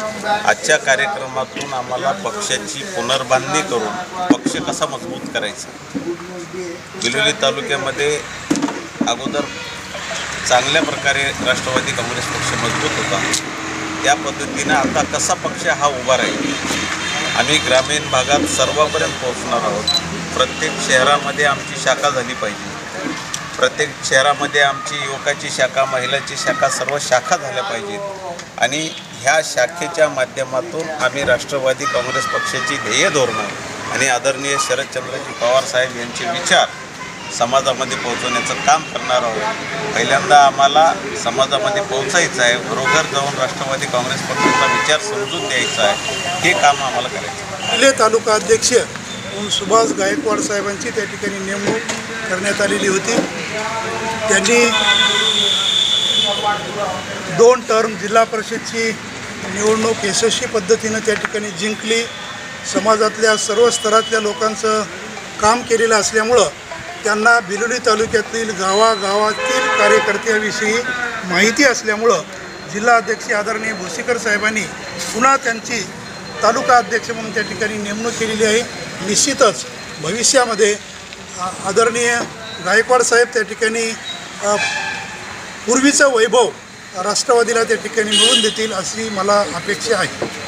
आजच्या कार्यक्रमातून आम्हाला पक्षाची पुनर्बांधणी करून पक्ष कसा मजबूत करायचा? बिलोली तालुक्यामध्ये अगोदर चांगल्या प्रकारे राष्ट्रवादी काँग्रेस पक्ष मजबूत होता. त्या पद्धतीनं आता कसा पक्ष हा उभा राहील? आम्ही ग्रामीण भागात सर्वापर्यंत पोहोचणार आहोत. प्रत्येक शहरामध्ये आमची शाखा झाली पाहिजे. प्रत्येक शहरामध्ये आमची युवकाची शाखा महिलाची शाखा सर्व शाखा झाल्या पाहिजेत. आणि ह्या शाखेच्या माध्यमातून आम्ही राष्ट्रवादी काँग्रेस पक्षाची ध्येय धोरणं आणि आदरणीय शरदचंद्रजी पवार साहेब यांचे विचार समाजामध्ये पोहोचवण्याचं काम करणार आहोत. पहिल्यांदा आम्हाला समाजामध्ये पोहोचायचं आहे घरोघर जाऊन राष्ट्रवादी काँग्रेस पक्षाचा विचार समजून द्यायचा आहे. हे काम आम्हाला करायचं आहे. तालुका अध्यक्ष म्हणून सुभाष गायकवाड साहेबांची त्या ठिकाणी नेमणूक करण्यात आलेली होती. त्यांनी दोन टर्म जिल्हा परिषदची निवडणूक यशस्वी पद्धतीनं त्या ठिकाणी जिंकली. समाजातल्या सर्व स्तरातल्या लोकांचं काम केलेलं असल्यामुळं त्यांना बिलोली तालुक्यातील गावागावातील कार्यकर्त्याविषयी माहिती असल्यामुळं जिल्हा अध्यक्ष आदरणीय भोसीकर साहेबांनी पुन्हा त्यांची तालुका अध्यक्ष म्हणून त्या ठिकाणी नेमणूक केलेली आहे. निश्चितच भविष्यामध्ये आ- आदरणीय गायकवाड साहेब त्या ठिकाणी पूर्वीचं वैभव राष्ट्रवादीला त्या ठिकाणी मिळवून देतील अशी मला अपेक्षा आहे.